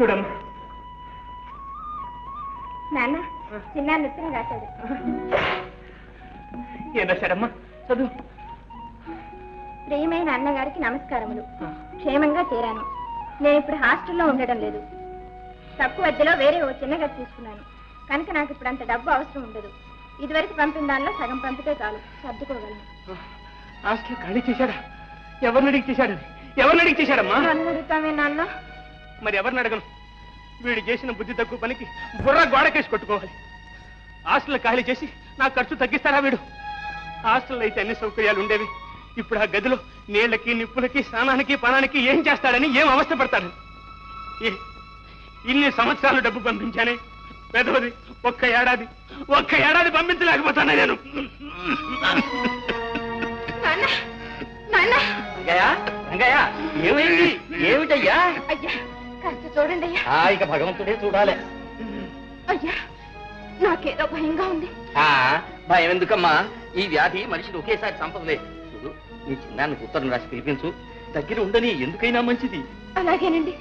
చూడమ్మా. నాన్న చిన్న ఉత్తరం రాశాడు. ఏం రాశాడమ్మా? చదువు. ప్రియమైన అన్నగారికి నమస్కారములు. క్షేమంగా చేరాను. నేను ఇప్పుడు హాస్టల్లో ఉండడం లేదు. తక్కువ మధ్యలో వేరే ఓ చిన్న గది తీసుకున్నాను. కనుక నాకు ఇప్పుడు అంత డబ్బు అవసరం ఉండదు. ఇదివరకు పంపిన దానిలో సగం పంపితే చాలు. సర్దుకోగలను. హాస్టల్ ఖాళీ చేశాడా? ఎవరిని అడిగి చేశాడని ఎవరిని అడిగి చేశాడమ్మా? నన్ను అడుగుతామే నాన్న? మరి ఎవరిని అడగను? వీడు చేసిన బుద్ధి తక్కువ పనికి బుర్ర గోడకేసి కొట్టుకోవాలి. హాస్టల్ ఖాళీ చేసి నా ఖర్చు తగ్గిస్తాడా వీడు? హాస్టల్లో అయితే అన్ని సౌకర్యాలు ఉండేవి. ఇప్పుడు ఆ గదిలో నీళ్ళకి నిప్పులకి స్నానానికి పణానికి ఏం చేస్తాడని ఏం అవస్థ పడతాడు? ఇన్ని సంవత్సరాలు డబ్బు పంపించానే? పెదవది ఒక్క ఏడాది ఒక్క ఏడాది పంపించలేకపోతానా నేను. నాన్న నాన్న. రంగయ్య రంగయ్య ఏమైంది? ఏమిటయ్యా? అయ్యా కాస్త చూడండి అయ్యా. ఆ, ఇక భగవంతుడే చూడాలి. అయ్యా నాకేదో భయంగా ఉంది. ఆ, భయం ఎందుకమ్మా? ఈ వ్యాధి మనిషిని ఒకేసారి చంపదులే. చూడు నీ చిన్నాన్ని ఉత్తరం రాసి పిలిపించు. దగ్గర ఉండని ఎందుకైనా మంచిది. అలాగేనండి.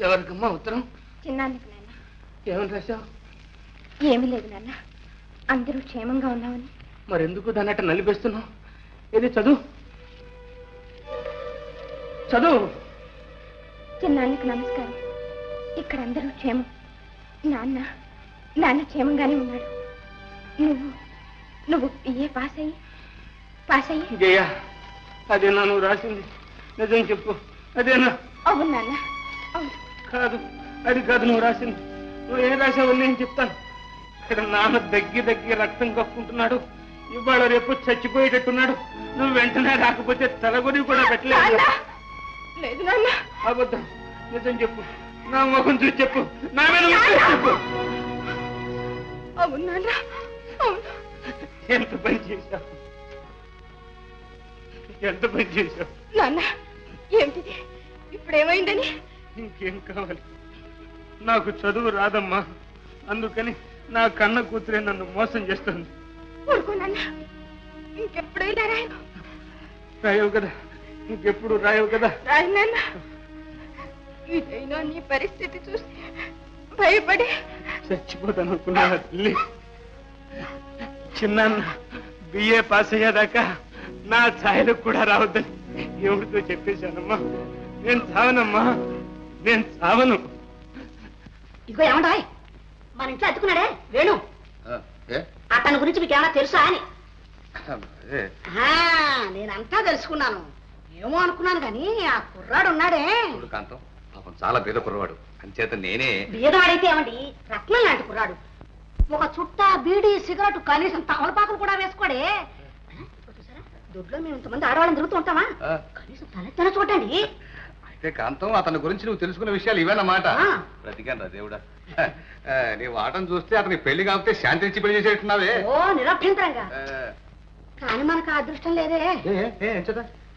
ఎవరికమ్మా ఉత్తరం? చిన్నానికి నాన్న ఏమని రాశావు ఏమీ లేదు నాన్న. అందరూ క్షేమంగా ఉన్నామని. మరెందుకు దాన్ని అట్ట నలిపేస్తున్నావు? ఏది చదువు? చదువు? చిన్నాన్నకు నమస్కారం. ఇక్కడ అందరూ క్షేమం. నాన్న నాన్న క్షేమంగానే ఉన్నాడు. నువ్వు నువ్వు ఏ పాస్ అయ్యి పాస్ అయ్యి. జయ అదేనా నువ్వు రాసింది? నిజం చెప్పు. అదేనా? అవును నాన్న అవును. కాదు అది కాదు నువ్వు రాసింది. నువ్వు ఏం రాసావు నేను చెప్తాను. ఇక్కడ నాన్న దగ్గి దగ్గి రక్తం కక్కుంటున్నాడు ఇవాళ రేపు చచ్చిపోయేటట్టున్నాడు. నువ్వు వెంటనే రాకపోతే తలగొని కూడా పెట్టలేదు! లేదు నాన్న. అబద్ధం. నిజం చెప్పు. నా ముఖం చూసి చెప్పు. నా మీద చెప్పు. అవును నాన్న. అవును. ఎంత పని చేశావు? ఎంత పని చేశావు? నాన్న ఏమిటిది ఇప్పుడు ఏమైందని ఇంకేం కావాలి? నాకు చదువు రాదమ్మా. అందుకని నా కన్న కూతురే నన్ను మోసం చేస్తుంది. రాయవు? కదా. ఇంకెప్పుడు రాయవు కదా. ఇదైనా నీ పరిస్థితి చూసి భయపడి. చచ్చిపోతాను అనుకున్నా తల్లి? చిన్నాన్న బిఏ పాస్ అయ్యేదాకా నా ఛాయలకు కూడా రావద్దని ఎవరితో చెప్పేశానమ్మా? నేను చావనమ్మా. నేను చావను. ఇదిగో ఏమంటాయ్ మన ఇంట్లో అతుకున్నాడే వేణు. అతని గురించి మీకు ఏమైనా తెలుసా అని. నేనంతా తెలుసుకున్నాను. ఏమో అనుకున్నాను కానీ ఆ కుర్రాడు ఉన్నాడే. కాంతం పాపం చాలా పేద కుర్రవాడు. అంచేత నేనే బీదవాడైతే ఏమండి? రత్నం లాంటి కుర్రాడు. ఒక చుట్ట బీడి సిగరెట్ కనీసం తమలపాకులు కూడా వేసుకోడే. దొడ్లో మేము ఇంతమంది ఆడవాళ్ళని తిరుగుతూ ఉంటామా? కనీసం తలెత్తన చూడండి. అయితే కాంతం అతని గురించి నువ్వు తెలుసుకున్న విషయాలు ఇవేనమాట. బ్రతికాను రా దేవుడా. నీ వాటం చూస్తే అతనికి పెళ్ళి కాకపోతే శాంతి ఇచ్చి పెళ్ళి చేసేట్టున్నావే. ఓ నిరభ్యంతరంగా. ఆ, కానీ మనకు ఆ అదృష్టం లేదే?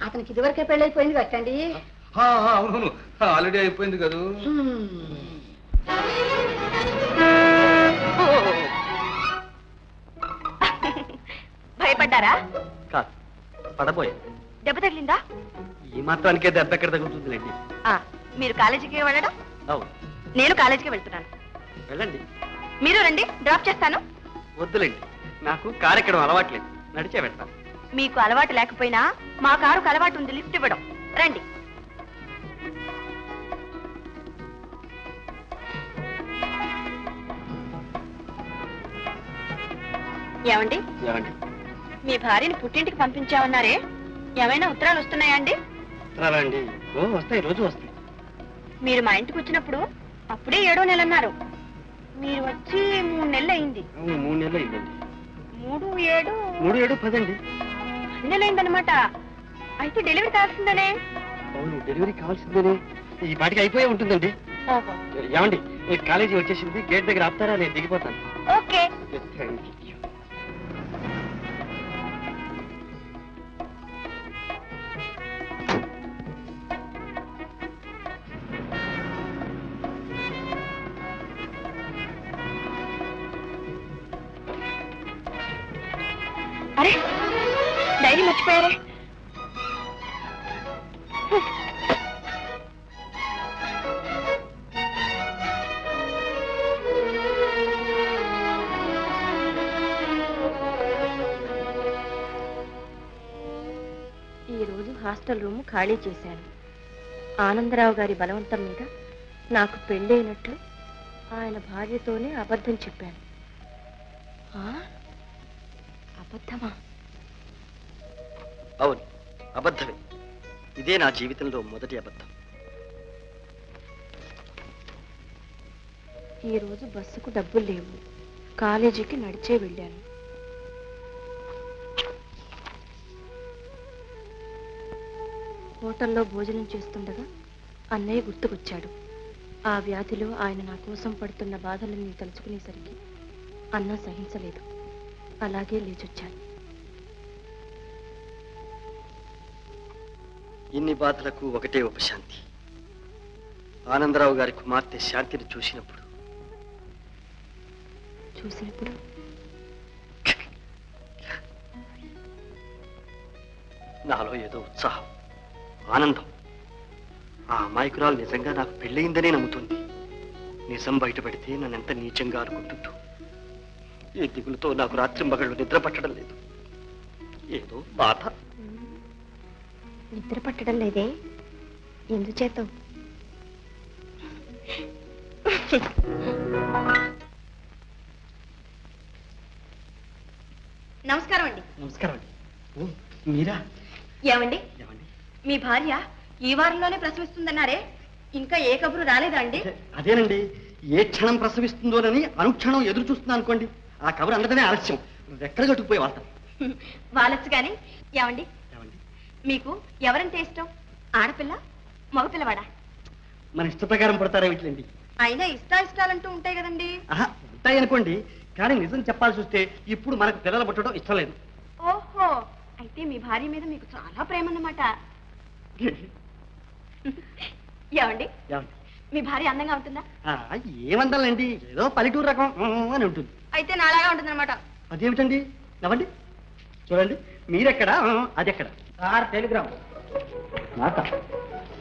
అతనికి ఇదివరకే పెళ్ళైపోయింది కట్టండి ఆ, ఆ, అవునవును. ఆల్రెడీ అయిపోయింది కదా. భయపడ్డారా? కాదు పడబోయే. దెబ్బ తగిలిందా? ఈ మాత్రానికే దెబ్బ ఎక్కడ తగ్గుతుందిలేండి ఆ, మీరు కాలేజీకి వెళ్ళడం? అవును. నేను కాలేజీకి వెళ్తున్నాను. వెళ్ళండి. మీరు రండి డ్రాప్ చేస్తాను. వద్దులేండి. నాకు కారు ఎక్కడం అలవాట్లేదు. నడిచే వెళ్తాను మీకు అలవాటు లేకపోయినా మా కారుకు అలవాటు ఉంది లిఫ్ట్ ఇవ్వడం. రండి. ఏమండి? ఏమండి? మీ భార్యని పుట్టింటికి పంపించామన్నారే ఏమైనా ఉత్తరాలు వస్తున్నాయా అండి? రాలండి ఓ వస్తాయి రోజు వస్తాయి. మీరు మా ఇంటికి వచ్చినప్పుడు అప్పుడే ఏడో నెల అన్నారు. మీరు వచ్చి మూడు నెలలు అయింది. అవును మూడు నెలలు అయిందండి. మూడు ఏడు? మూడు ఏడు పదండి. పది నెలలు అయిందనమాట అయితే డెలివరీ కావాల్సిందనే? అవును డెలివరీ కావాల్సిందేనే. ఈ పాటికి అయిపోయే ఉంటుందండి. ఏమండి ఈ కాలేజీ వచ్చేసింది గేట్ దగ్గర ఆపుతారా? నేను దిగిపోతాను. ఓకే. డైరీ ఈరోజు హాస్టల్ రూమ్ ఖాళీ చేశాను. ఆనందరావు గారి బలవంతం మీద నాకు పెళ్ళైనట్లు ఆయన భార్యతోనే అబద్ధం చెప్పాను. అబద్ధమా? అవును అబద్ధమే. ఇదే నా జీవితంలో మొదటి అబద్ధం. ఈరోజు బస్సుకు డబ్బులు లేవు. కాలేజీకి నడిచే వెళ్ళాను. హోటల్లో భోజనం చేస్తుండగా అన్నయ్య గుర్తుకొచ్చాడు. ఆ వ్యాధిలో ఆయన నా కోసం పడుతున్న బాధలన్నీ తలుచుకునేసరికి అన్న సహించలేదు. అలాగే లేచొచ్చాను ఇన్ని బాధలకు ఒకటే ఉపశాంతి. ఆనందరావు గారి కుమార్తె శాంతిని చూసినప్పుడు. చూసినప్పుడు? నాలో ఏదో ఉత్సాహం ఆనందం. ఆ అమాయకురాలు నిజంగా నాకు పెళ్ళయిందనే నమ్ముతుంది. నిజం బయటపడితే నన్నెంత నీచంగా అనుకుంటుందో. ఈ దిగులుతో నాకు రాత్రి మగళ్ళు నిద్ర పట్టడం లేదు. ఏదో బాధ. నిద్ర పట్టడం లేదే? ఎందుచేత నమస్కారం అండి. నమస్కారం అండి. ఓ, మీరా? ఏమండి? ఏమండి? మీ భార్య ఈ వారంలోనే ప్రసవిస్తుందన్నారే? ఇంకా ఏ కబురు రాలేదా అండి? అదే- అదేనండి. ఏ క్షణం ప్రసవిస్తుందోనని అనుక్షణం ఎదురు చూస్తున్నాను అనుకోండి. ఆ కబురు అందడమే ఆలస్యం. రెక్కలు కట్టుకుపోయి వాళ్తాం వాళ్ళొచ్చు కానీ ఏమండి? మీకు ఎవరంటే ఇష్టం? ఆడపిల్ల? మగపిల్లవాడా? మన ఇష్ట ప్రకారం పడతారా వీటిలండి అయినా ఇష్టాయిష్టాలంటూ ఉంటాయి కదండి. ఉంటాయి అనుకోండి కానీ నిజం చెప్పాల్సి వస్తే ఇప్పుడు మనకు పిల్లలు పుట్టడం ఇష్టం లేదు. ఓహో అయితే మీ భార్య మీద మీకు చాలా ప్రేమ అన్నమాట ఏమండి? మీ భార్య అందంగా ఉంటుందా? ఆ, ఏమందాలండి ఏదో పల్లెటూరు రకం అని ఉంటుంది. అయితే నాలాగా ఉంటుందన్నమాట. అదేమిటండి? నవ్వండి. చూడండి మీరెక్కడ? అదెక్కడ? Sir telegram. నాకా?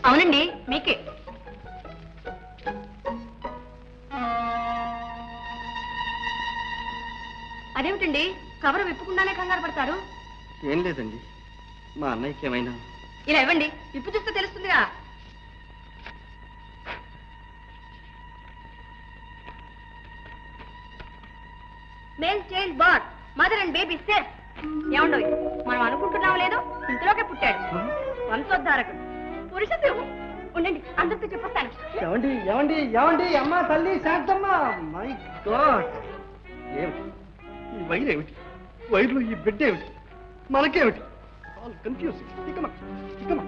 అవునండి మీకే. అదేమిటండి కవర్ విప్పకుండానే కంగారు పడతారు? ఏం లేదండి మా అన్నయ్యకి ఏమైనా? ఇలా ఇవ్వండి విప్పు చూస్తే తెలుస్తుందిగా. Male child but mother and baby safe ఏమండోయ్ మనం అనుకుంటున్నాం లేదు ఇంతలోకే పుట్టాడు. వంశోద్ధారకుడు. పురుష సింహం ఉండండి అందరితో చెప్పొస్తాను. ఏమండి ఏమండి ఏమండి అమ్మ తల్లి శాంతమ్మ. మై గాడ్ ఏమిటి? ఈ వైర్ ఏమిటి? వైర్లు ఈ బిడ్డ ఏమిటి? మనకేమిటి? ఆల్ కన్ఫ్యూజ్ ఇకమా ఇకమా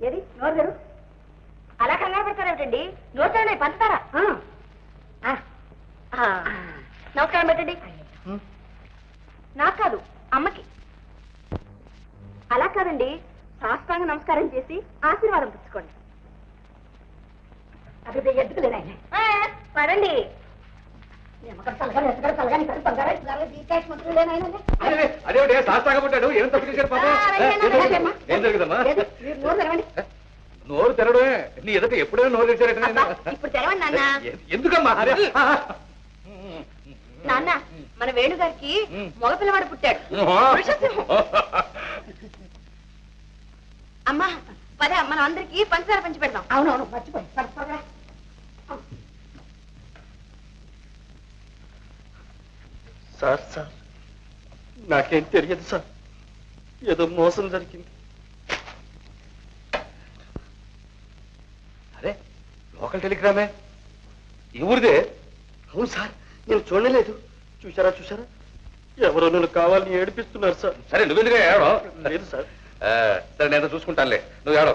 ఏది? నోరు గారు అలా కంగారు పడతారేమిటండి నోట్లోనే పంచుతారా? నమస్కారం పెట్టండి. నాకు కాదు అమ్మకి. అలా కాదండి సాష్టాంగ నమస్కారం చేసి ఆశీర్వాదం పుచ్చుకోండి అది ఎందుకు లేదా ఆ, పదండి. అదేమిటి శాస్త్రంగా పుట్టాడు ఏం తప్పు చేశాడు పాపం ఏ, జరిగిందమ్మా నోరు తెరడమే నీ ఎదుట ఎప్పుడైనా నోరు ఎ- ఎందుకమ్మా నాన్న మన వేణుగారికి ఉమ్. మగపిల్లవాడు పుట్టాడు. అమ్మా పద మనం అందరికి పంచదార పంచి పెడదాం అవునవును మర్చిపోయి సార్ సార్. నాకేం తెలియదు సార్. ఏదో మోసం జరిగింది. అరే లోకల్ టెలిగ్రామే? ఈ ఊరిదే? అవును సార్. నేను చూడలేదు. చూసారా చూసారా ఎవరో నన్ను కావాలని ఏడిపిస్తున్నారు సార్. సరే నువ్వెందుకు ఏడో లేదు సార్. సరే నేను చూసుకుంటానులే. నువ్వు ఏడో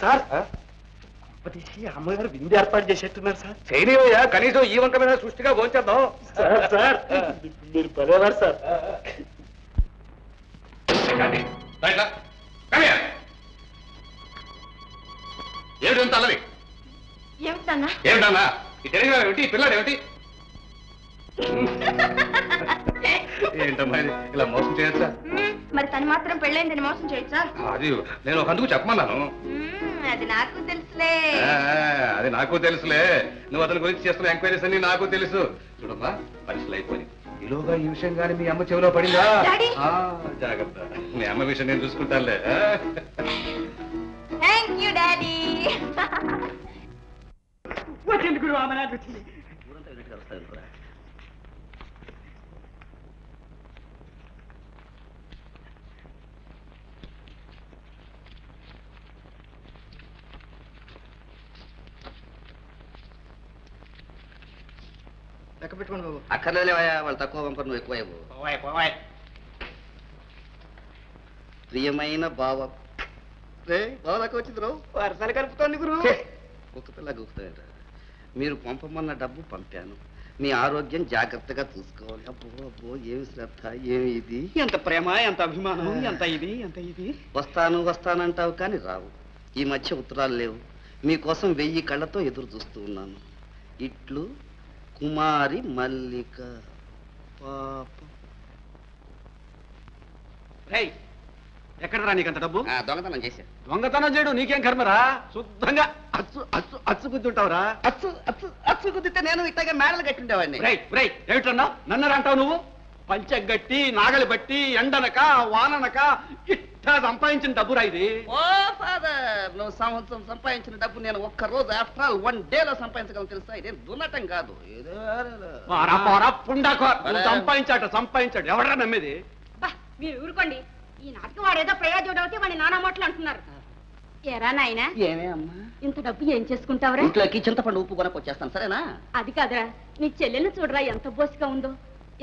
సార్. అమ్మగారు విందు ఏర్పాటు చేసేట్టున్నారు సార్. చేయలేవయ్యా కనీసం ఈ వంక మీద సృష్టిగా భోంచేద్దాం సార్ సార్ మీరు పదేవారు సార్. ఏమిటి అల్లరి? ఏమిటన్నా ఏమిటన్నా ఈ తెలియదు ఏమిటి? పిల్లాడు ఏమిటి? ఏంటమ్మా? ఇలా మోసం చేయొచ్చా? మరి తను మాత్రం పెళ్ళైందని మోసం చేయొచ్చా? అది నేను ఒక అందుకు చెప్పమన్నాను. అది నాకు తెలుసులే. ఆ, అది నాకు తెలుసులే. నువ్వు అతని గురించి చేస్తున్న ఎంక్వైరీస్ అన్ని నాకు తెలుసు. చూడమ్మా పరీక్షలు అయిపోయి ఈలోగా ఈ విషయం కానీ మీ అమ్మ చెవిలో పడిందా? డాడీ. ఆ, జాగ్రత్త. మీ అమ్మ విషయం నేను చూసుకుంటానులే. ఆ? Thank you daddy. ఊరంతా వెళ్ళినట్టుగా వస్తాయి లెక్క పెట్టుకోండి బాబు. అక్కర్లేవయ్యా వాళ్ళు తక్కువ పంపరు నువ్వు ఎక్కువ ఇవ్వు. ప్రియమైన బావ. రే బావ దాకా వచ్చింది రావు. వరసలు కలుపుతోంది గురు. కుక్క పిల్ల గుర్తుంట మీరు పంపమన్న డబ్బు పంపాను. మీ ఆరోగ్యం జాగ్రత్తగా చూసుకోవాలి. అబ్బో అబ్బో ఏమి శ్రద్ధ ఏమి ఇది? ఎంత ప్రేమ ఎంత అభిమానం ఎంత ఇది ఎంత ఇది? వస్తాను వస్తానంటావు కానీ రావు. ఈ మధ్య ఉత్తరాలు లేవు. మీకోసం వెయ్యి కళ్ళతో ఎదురు చూస్తూ ఉన్నాను. ఇట్లు కుమారి మల్లిక. పాప. రేయ్ ఎక్కడరా నీకంత డబ్బు? ఆ, దొంగతనం చేశా. దొంగతనం చేయడం నీకేం కర్మరా? శుద్ధంగా అచ్చు అచ్చు అచ్చు గుద్దుంటావురా అచ్చు అచ్చు అచ్చు కుదిరితే నేను ఇట్లాగే మేడలు కట్టిండేవాడిని రేయ్ రేయ్ ఏమిటన్నా? నన్నరా అంటావు నువ్వు? పంచగట్టి నాగలి బట్టి ఎండనక వాననక ఇట్టా సంపాదించిన డబ్బురా ఇది? ఓ ఫాదర్ నువ్వు సంవత్సరం సంపాదించిన డబ్బు నేను ఒక్క రోజు ఆఫ్టర్ ఆల్ వన్ డే లో సంపాదించగలను తెలుసా? ఇదేం దున్నటం కాదు. ఏదో పోరా పోరా పుండాకో. నువ్వు సంపాదించాట సంపాదించాడు. ఎవడరా నమ్మేది? మీరు ఊరుకోండి. ఈ నాటకం వాడేదో ప్రయోజనం అవుతే వాడి నానా మాటలు అంటున్నారు. ఎరా నాయనా? ఏమే అమ్మా? ఇంత డబ్బు ఏం చేసుకుంటావురా? ఇంట్లోకి చింతపండు ఉప్పు కొనకొచ్చేస్తాను సరేనా? అది కాదురా నీ చెల్లెలు చూడరా ఎంత బోసిగా ఉందో?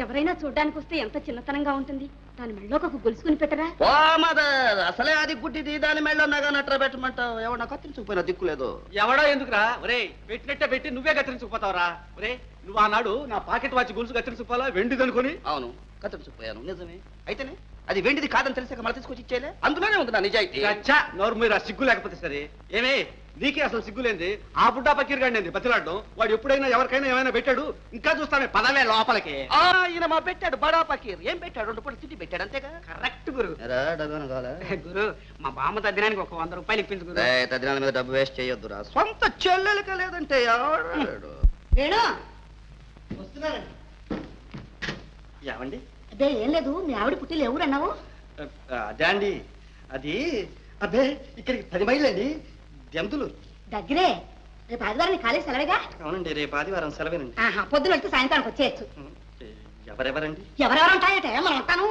ఎవరైనా చూడ్డానికి వస్తే ఎంత చిన్నతనంగా ఉంటుంది? దాని మెళ్ళోకి ఒక గొలుసుకుని పెట్టరా? ఓ మదర్ అసలే అది గుడ్డిది దాని మెళ్ళ నగా నట్ర పెట్టమంటావు. నాకు కత్తిరించుకుపోయినా దిక్కులేదు ఎవడో ఎందుకురా? ఒరేయ్ పెట్టినట్టే పెట్టి నువ్వే కత్తిరించుకుపోతావురా. ఒరే నువ్వు ఆనాడు నా పాకెట్ వాచ్ గొలుసు కత్తిరించుకోవాలా వెండిదనుకొని అవును కత్తిరించుకుపోయాను. నిజమే. అయితేనే? అది వెండిది కాదని తెలిసాక మళ్ళీ తీసుకొచ్చి ఇచ్చేలే అందులోనే ఉంది నా నిజాయితీ. అచ్చా నోరు మీరు ఆ సిగ్గు లేకపోతే సరే. ఏమే నీకే అసలు సిగ్గులేంది ఆ బుడ్డా పకీర్ గాడి బతిలాడడం? వాడు ఎప్పుడైనా ఎవరికైనా ఏమైనా పెట్టాడు? ఇంకా చూస్తామే పదవే లోపలికి. ఆ, ఈయన మా పెట్టాడు బడా పకీర్. ఏం పెట్టాడు? రెండు పూట తిండి పెట్టాడు అంతేగా? కరెక్ట్ గురు? గురు మా బామ్మ తద్దినానికి ఒక వంద రూపాయలు ఇప్పించు గురు. మీద డబ్బు వేస్ట్ చేయొద్దురా. సొంత చెల్లెలక లేదంటే వస్తున్నారండి ఏమండి? అదే ఏం లేదు మీ ఆవిడ పుట్టిలు ఎవరన్నావు అదే అండి. అది అదే ఇక్కడికి పది మైళ్ళు అండి దెంతులు దగ్గరే. రేపు ఆదివారం కాలేజ్ సెలవేగా? అవునండి రేపు ఆదివారం సెలవేనండి. ఆహా పొద్దున వెళ్తే సాయంత్రానికి వచ్చేయచ్చు. ఎవరెవరండి? ఎవరెవరు ఉంటాయటే మనం ఉంటాను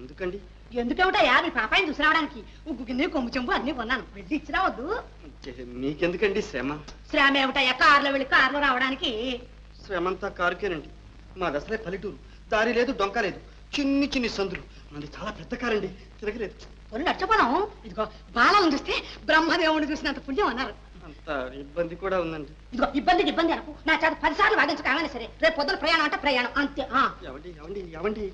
ఎందుకండి? ఎందుకేమిటయా నీ పాపాయిని చూసి రావడానికి. ఉగ్గు గిన్నె కొమ్ము చెంబు అన్ని కొన్నాను. వెళ్ళి ఇచ్చి రావద్దు మీకెందుకండి శ్రమ? శ్రామ ఏమిటయ్యా? కారులో వెళ్ళి కారులో రావడానికి. శ్రమంతా కారుకేనండి. మాది అసలే పల్లెటూరు. దారి లేదు డొంక లేదు. చిన్ని చిన్ని సందులు. మనది చాలా పెద్ద కారండి తిరగలేదు. కొన్ని నచ్చపోదాం. ఇదిగో బాలను చూస్తే బ్రహ్మదేవుని చూసినంత పుణ్యం అన్నారు. అంత ఇబ్బంది కూడా ఉందండి. ఇదిగో ఇబ్బందికి ఇబ్బంది అనకు. నా చేత పదిసార్లు వాదించు కాగానే సరే. రేపు పొద్దున ప్రయాణం అంటే ప్రయాణం. అంతే ఆ. ఎవండి ఎవండి ఎవండి